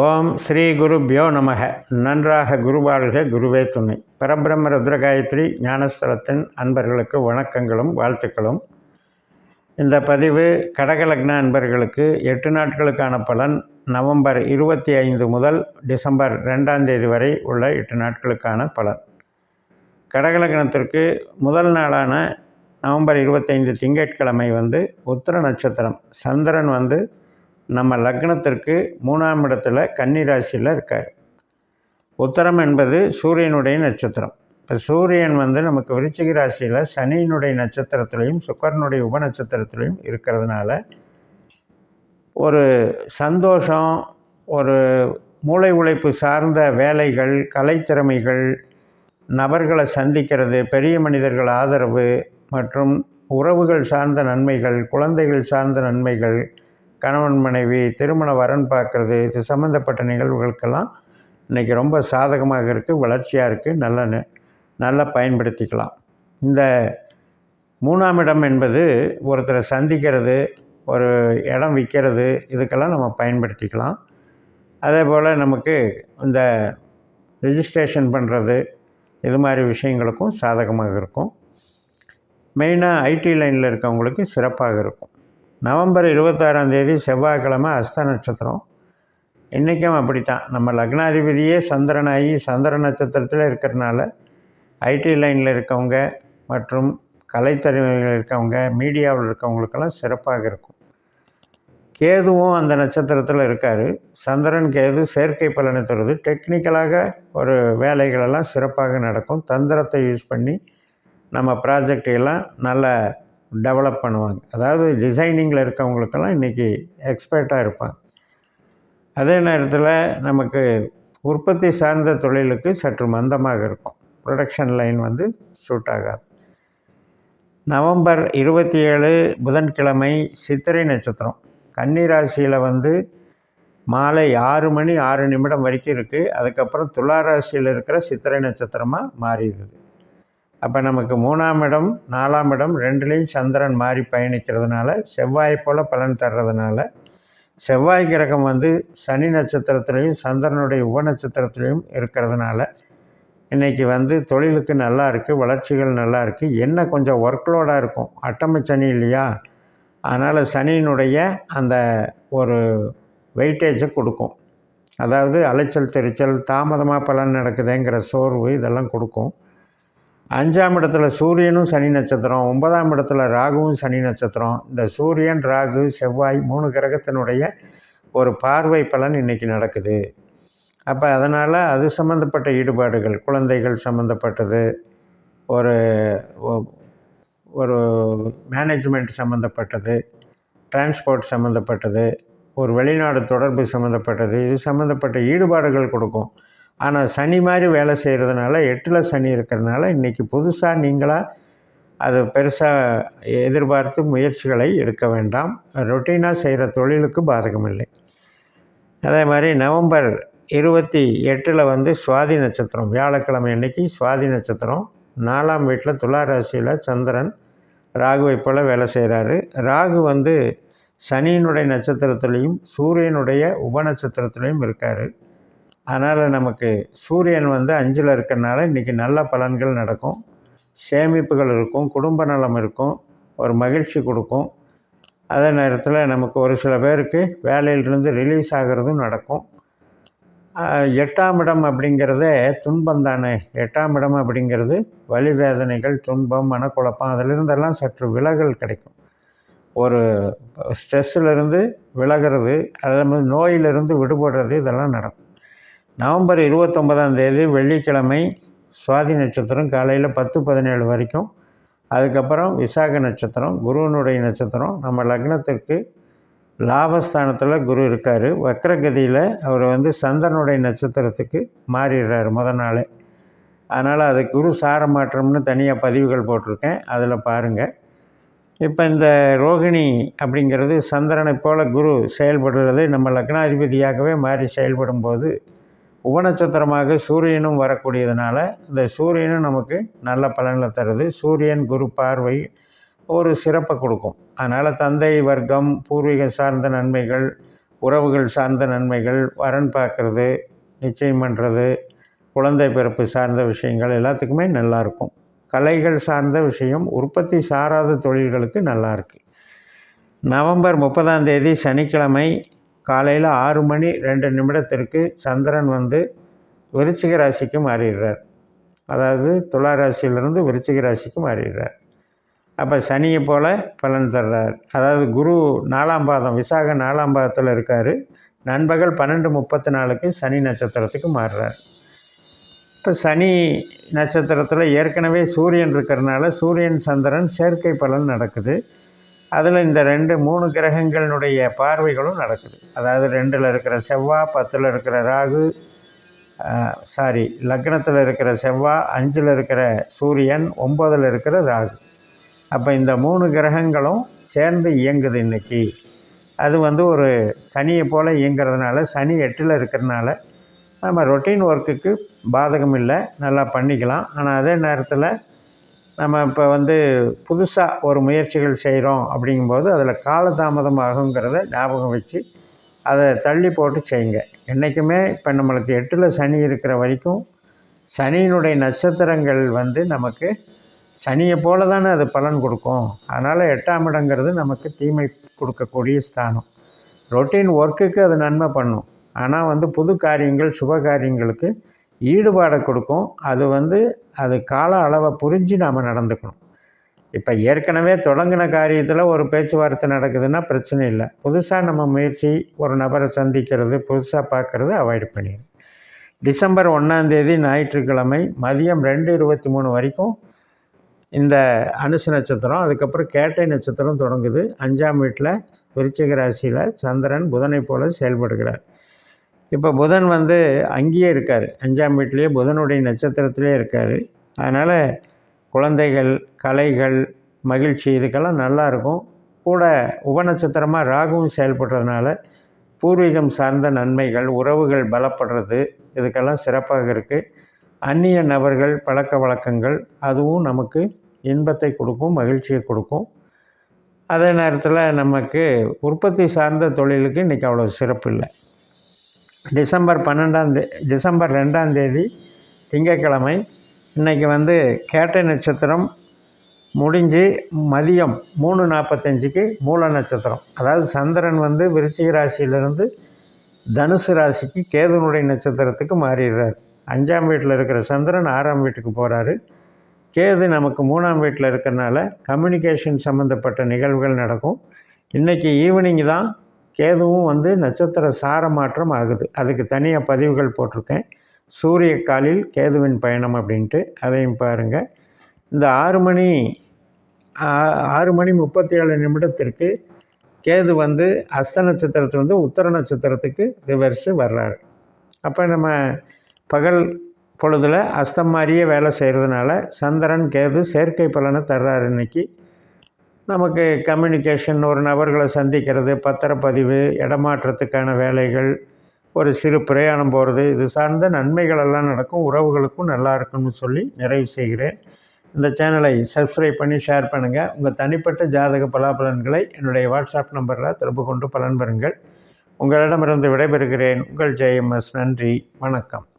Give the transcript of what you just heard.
ஓம் ஸ்ரீ குருபியோ நமக. நன்றாக குருவாழ்க குருவே துணை. பரபிரம்ம ருத்ரகாயத்ரி ஞானஸ்தலத்தின் அன்பர்களுக்கு வணக்கங்களும் வாழ்த்துக்களும். இந்த பதிவு கடகலக்ன அன்பர்களுக்கு எட்டு நாட்களுக்கான பலன் நவம்பர் இருபத்தி ஐந்து முதல் டிசம்பர் ரெண்டாம் தேதி வரை உள்ள எட்டு நாட்களுக்கான பலன். கடகலக்னத்திற்கு முதல் நாளான நவம்பர் இருபத்தைந்து திங்கட்கிழமை வந்து உத்திர நட்சத்திரம். சந்திரன் வந்து நம்ம லக்னத்திற்கு மூணாம் இடத்துல கன்னி ராசியில் இருக்கார். உத்தரம் என்பது சூரியனுடைய நட்சத்திரம். இப்போ சூரியன் வந்து நமக்கு விருச்சிக ராசியில் சனியினுடைய நட்சத்திரத்திலையும் சுக்கரனுடைய உப நட்சத்திரத்திலையும் இருக்கிறதுனால ஒரு சந்தோஷம் ஒரு மூளை உழைப்பு சார்ந்த வேலைகள் கலைத்திறமைகள் நபர்களை சந்திக்கிறது பெரிய மனிதர்கள் ஆதரவு மற்றும் உறவுகள் சார்ந்த நன்மைகள் குழந்தைகள் சார்ந்த நன்மைகள் கணவன் மனைவி திருமண வரன் பார்க்குறது இது சம்மந்தப்பட்ட நிகழ்வுகளுக்கெல்லாம் இன்றைக்கி ரொம்ப சாதகமாக இருக்குது வளர்ச்சியாக இருக்குது நல்ல ந- நல்லா பயன்படுத்திக்கலாம். இந்த மூணாம் இடம் என்பது ஒருத்தரை சந்திக்கிறது ஒரு இடம் விற்கிறது இதுக்கெல்லாம் நம்ம பயன்படுத்திக்கலாம். அதே போல் நமக்கு இந்த ரிஜிஸ்ட்ரேஷன் பண்ணுறது இது மாதிரி விஷயங்களுக்கும் சாதகமாக இருக்கும். மெயினாக ஐடி லைனில் இருக்கவங்களுக்கு சிறப்பாக இருக்கும். நவம்பர் இருபத்தாறாம் தேதி செவ்வாய்க்கிழமை அஸ்த நட்சத்திரம். இன்றைக்கும் அப்படித்தான். நம்ம லக்னாதிபதியே சந்திரனாகி சந்திர நட்சத்திரத்தில் இருக்கிறனால ஐடி லைனில் இருக்கவங்க மற்றும் கலைத்தறிவில் இருக்கவங்க மீடியாவில் இருக்கவங்களுக்கெல்லாம் சிறப்பாக இருக்கும். கேதுவும் அந்த நட்சத்திரத்தில் இருக்கார். சந்திரன் கேது செயற்கை பலனை தருது. டெக்னிக்கலாக ஒரு வேலைகளெல்லாம் சிறப்பாக நடக்கும். தந்திரத்தை யூஸ் பண்ணி நம்ம ப்ராஜெக்ட் எல்லாம் நல்லா டெவலப் பண்ணுவாங்க. அதாவது டிசைனிங்கில் இருக்கவங்களுக்கெல்லாம் இன்றைக்கி எக்ஸ்பர்ட்டாக இருப்பாங்க. அதே நேரத்தில் நமக்கு உற்பத்தி சார்ந்த தொழிலுக்கு சற்று மந்தமாக இருக்கும். ப்ரொடக்ஷன் லைன் வந்து சூட் ஆகாது. நவம்பர் இருபத்தி ஏழு புதன்கிழமை சித்திரை நட்சத்திரம். கன்னிராசியில் வந்து மாலை ஆறு மணி ஆறு நிமிடம் வரைக்கும் இருக்குது அதுக்கப்புறம் துலா ராசியில் இருக்கிற சித்திரை நட்சத்திரமாக மாறிடுது. அப்போ நமக்கு மூணாம் இடம் நாலாம் இடம் ரெண்டுலேயும் சந்திரன் மாறி பயணிக்கிறதுனால செவ்வாய் போல் பலன் தர்றதுனால செவ்வாய் கிரகம் வந்து சனி நட்சத்திரத்துலேயும் சந்திரனுடைய உப நட்சத்திரத்துலேயும் இருக்கிறதுனால இன்றைக்கி வந்து தொழிலுக்கு நல்லா இருக்குது வளர்ச்சிகள் நல்லா இருக்குது என்ன கொஞ்சம் ஒர்க்லோடாக இருக்கும். அட்டம சனி இல்லையா? அதனால் சனியினுடைய அந்த ஒரு வெயிட்டேஜை கொடுக்கும். அதாவது அலைச்சல் தெரிச்சல் தாமதமாக பலன் நடக்குதுங்கிற சோர்வு இதெல்லாம் கொடுக்கும். அஞ்சாம் இடத்துல சூரியனும் சனி நட்சத்திரம் ஒன்பதாம் இடத்துல ராகுவும் சனி நட்சத்திரம். இந்த சூரியன் ராகு செவ்வாய் மூணு கிரகத்தினுடைய ஒரு பார்வை பலன் இன்றைக்கி நடக்குது. அப்போ அதனால் அது சம்மந்தப்பட்ட ஈடுபாடுகள் குழந்தைகள் சம்மந்தப்பட்டது ஒரு ஒரு மேனேஜ்மெண்ட் சம்மந்தப்பட்டது டிரான்ஸ்போர்ட் சம்மந்தப்பட்டது ஒரு வெளிநாடு தொடர்பு சம்மந்தப்பட்டது இது சம்மந்தப்பட்ட ஈடுபாடுகள் கொடுக்கும். ஆனால் சனி மாதிரி வேலை செய்கிறதுனால எட்டில் சனி இருக்கிறதுனால இன்றைக்கி புதுசாக நீங்களாக அது பெருசாக எதிர்பார்த்து முயற்சிகளை எடுக்க வேண்டாம். ரொட்டீனாக செய்கிற தொழிலுக்கு பாதகமில்லை. அதே மாதிரி நவம்பர் இருபத்தி எட்டில் வந்து சுவாதி நட்சத்திரம் வியாழக்கிழமை அன்னைக்கு சுவாதி நட்சத்திரம் நாலாம் வீட்டில் துலா ராசியில் சந்திரன் ராகுவை போல் வேலை செய்கிறாரு ராகு வந்து சனியினுடைய நட்சத்திரத்துலேயும் சூரியனுடைய உப நட்சத்திரத்துலேயும் இருக்கார். அதனால் நமக்கு சூரியன் வந்து அஞ்சில் இருக்கிறனால இன்றைக்கி நல்ல பலன்கள் நடக்கும். சேமிப்புகள் இருக்கும் குடும்ப நலம் இருக்கும் ஒரு மகிழ்ச்சி கொடுக்கும். அதே நேரத்தில் நமக்கு ஒரு சில பேருக்கு வேலையிலிருந்து ரிலீஸ் ஆகிறதும் நடக்கும். எட்டாம் இடம் அப்படிங்கிறதே துன்பம் தானே. எட்டாம் இடம் அப்படிங்கிறது வலி வேதனைகள் துன்பம் மனக்குழப்பம் அதிலிருந்தெல்லாம் சற்று விலகல் கிடைக்கும். ஒரு ஸ்ட்ரெஸ்ஸிலிருந்து விலகிறது அதே மாதிரி நோயிலிருந்து விடுபடுறது இதெல்லாம் நடக்கும். நவம்பர் இருபத்தொன்பதாம் தேதி வெள்ளிக்கிழமை சுவாதி நட்சத்திரம் காலையில் பத்து பதினேழு வரைக்கும். அதுக்கப்புறம் விசாக நட்சத்திரம் குருவனுடைய நட்சத்திரம். நம்ம லக்னத்திற்கு லாபஸ்தானத்தில் குரு இருக்கார். வக்ரகதியில் அவர் வந்து சந்திரனுடைய நட்சத்திரத்துக்கு மாறிடுறாரு முத நாளே. அதனால் அது குரு சார மாற்றம்னு தனியாக பதிவுகள் போட்டிருக்கேன். அதில் பாருங்கள் இப்போ இந்த ரோகிணி அப்படிங்கிறது சந்திரனை போல் குரு செயல்படுறது நம்ம லக்னாதிபதியாகவே மாறி செயல்படும் போது உபநட்சத்திரமாக சூரியனும் வரக்கூடியதுனால இந்த சூரியனும் நமக்கு நல்ல பலன்களை தருது. சூரியன் குரு பார்வை ஒரு சிறப்பை கொடுக்கும். அதனால் தந்தை வர்க்கம் பூர்வீக சார்ந்த நன்மைகள் உறவுகள் சார்ந்த நன்மைகள் வரன் பார்க்குறது நிச்சயம் பண்ணுறது குழந்தை பிறப்பு சார்ந்த விஷயங்கள் எல்லாத்துக்குமே நல்லாயிருக்கும் கலைகள் சார்ந்த விஷயம் உற்பத்தி சாராத தொழில்களுக்கு நல்லாயிருக்கு நவம்பர் முப்பதாம் தேதி சனிக்கிழமை காலையில் ஆறு மணி ரெண்டு நிமிடத்திற்கு சந்திரன் வந்து விருச்சிக ராசிக்கு மாறிடுறார். அதாவது துலா ராசியிலிருந்து விருச்சிக ராசிக்கு மாறிடுறார். அப்போ சனியை போல் பலன் தர்றார். அதாவது குரு நாலாம் பாதம் விசாக நாலாம் பாதத்தில் இருக்கார். நண்பகல் பன்னெண்டு முப்பத்தி நாலுக்கு சனி நட்சத்திரத்துக்கு மாறுறார். இப்போ சனி நட்சத்திரத்தில் ஏற்கனவே சூரியன் இருக்கிறனால சூரியன் சந்திரன் சேர்க்கை பலன் நடக்குது. அதில் இந்த ரெண்டு மூணு கிரகங்களினுடைய பார்வைகளும் நடக்குது. அதாவது ரெண்டில் இருக்கிற செவ்வாய் பத்தில் இருக்கிற ராகு சாரி லக்னத்தில் இருக்கிற செவ்வாய் அஞ்சில் இருக்கிற சூரியன் ஒம்பதில் இருக்கிற ராகு. அப்போ இந்த மூணு கிரகங்களும் சேர்ந்து இயங்குது இன்றைக்கி அது வந்து ஒரு சனியை போல் இயங்கிறதுனால சனி எட்டில் இருக்கிறதுனால நம்ம ரொட்டீன் ஒர்க்குக்கு பாதகம் இல்லை நல்லா பண்ணிக்கலாம். ஆனால் அதே நேரத்தில் நம்ம இப்போ வந்து புதுசாக ஒரு முயற்சிகள் செய்கிறோம் அப்படிங்கும்போது அதில் காலதாமதம் ஆகுங்கிறத ஞாபகம் வச்சு அதை தள்ளி போட்டு செய்யுங்க. என்றைக்குமே இப்போ நம்மளுக்கு எட்டில் சனி இருக்கிற வரைக்கும் சனியினுடைய நட்சத்திரங்கள் வந்து நமக்கு சனியை போல தானே அது பலன் கொடுக்கும். அதனால் எட்டாம் இடங்கிறது நமக்கு தீமை கொடுக்கக்கூடிய ஸ்தானம். ரொட்டீன் ஒர்க்குக்கு அது நன்மை பண்ணும். ஆனால் வந்து புது காரியங்கள் சுப காரியங்களுக்கு ஈடுபாடை கொடுக்கும். அது வந்து அது கால அளவை புரிஞ்சு நாம் நடந்துக்கணும். இப்போ ஏற்கனவே தொடங்கின காரியத்தில் ஒரு பேச்சுவார்த்தை நடக்குதுன்னா பிரச்சனை இல்லை. புதுசாக நம்ம முயற்சி ஒரு நபரை சந்திக்கிறது புதுசாக பார்க்குறது அவாய்ட் பண்ணிடு டிசம்பர் ஒன்றாந்தேதி ஞாயிற்றுக்கிழமை மதியம் ரெண்டு இருபத்தி மூணு வரைக்கும் இந்த அனுசு நட்சத்திரம் அதுக்கப்புறம் கேட்டை நட்சத்திரம் தொடங்குது. அஞ்சாம் வீட்டில் விருச்சிக ராசியில் சந்திரன் புதனை போல செயல்படுகிறார். இப்போ புதன் வந்து அங்கேயே இருக்கார். அஞ்சாம் வீட்லேயே புதனுடைய நட்சத்திரத்திலே இருக்கார். அதனால் குழந்தைகள் கலைகள் மகிழ்ச்சி இதுக்கெல்லாம் நல்லாயிருக்கும் கூட உபநட்சத்திரமாக ராகுவும் செயல்படுறதுனால பூர்வீகம் சார்ந்த நன்மைகள் உறவுகள் பலப்படுறது இதுக்கெல்லாம் சிறப்பாக இருக்குது அந்நிய நபர்கள் பழக்க வழக்கங்கள் அதுவும் நமக்கு இன்பத்தை கொடுக்கும் மகிழ்ச்சியை கொடுக்கும். அதே நேரத்தில் நமக்கு உற்பத்தி சார்ந்த தொழிலுக்கு இன்றைக்கி அவ்வளோ சிறப்பு இல்லை. டிசம்பர் பன்னெண்டாம் தே டிசம்பர் ரெண்டாம் தேதி திங்கட்கிழமை இன்றைக்கி வந்து கேட்டை நட்சத்திரம் முடிஞ்சு மதியம் மூணு நாற்பத்தஞ்சுக்கு மூல நட்சத்திரம். அதாவது சந்திரன் வந்து விருச்சிக ராசியிலிருந்து தனுசு ராசிக்கு கேதுனுடைய நட்சத்திரத்துக்கு மாறிடுறார். அஞ்சாம் வீட்டில் இருக்கிற சந்திரன் ஆறாம் வீட்டுக்கு போகிறாரு கேது நமக்கு மூணாம் வீட்டில் இருக்கிறனால கம்யூனிகேஷன் சம்மந்தப்பட்ட நிகழ்வுகள் நடக்கும். இன்றைக்கி ஈவினிங் தான் கேதுவும் வந்து நட்சத்திர சார மாற்றம் ஆகுது. அதுக்கு தனியாக பதிவுகள் போட்டிருக்கேன். சூரிய காலில் கேதுவின் பயணம் அப்படின்ட்டு அதையும் பாருங்கள் இந்த ஆறு மணி ஆறு மணி முப்பத்தி ஏழு நிமிடத்திற்கு கேது வந்து அஸ்த நட்சத்திரத்துலேருந்து உத்தர நட்சத்திரத்துக்கு ரிவர்ஸு வர்றாரு. அப்போ நம்ம பகல் பொழுதில் அஸ்தம் மாதிரியே வேலை செய்கிறதுனால சந்திரன் கேது செயற்கை பலனை தர்றாரு இன்றைக்கி நமக்கு கம்யூனிகேஷன் ஒரு நபர்களை சந்திக்கிறது பத்திரப்பதிவு இடமாற்றத்துக்கான வேலைகள் ஒரு சிறு பிரயாணம் போகிறது இது சார்ந்த நன்மைகள் எல்லாம் நடக்கும். உறவுகளுக்கும் நல்லா இருக்கும்னு சொல்லி நிறைவு செய்கிறேன். இந்த சேனலை சப்ஸ்கிரைப் பண்ணி ஷேர் பண்ணுங்கள் உங்கள் தனிப்பட்ட ஜாதக பலாபலன்களை என்னுடைய வாட்ஸ்அப் நம்பரில் தொடர்பு கொண்டு பலன் பெறுங்கள். உங்களிடமிருந்து விடைபெறுகிறேன். உங்கள் ஜெயம்எஸ். நன்றி. வணக்கம்.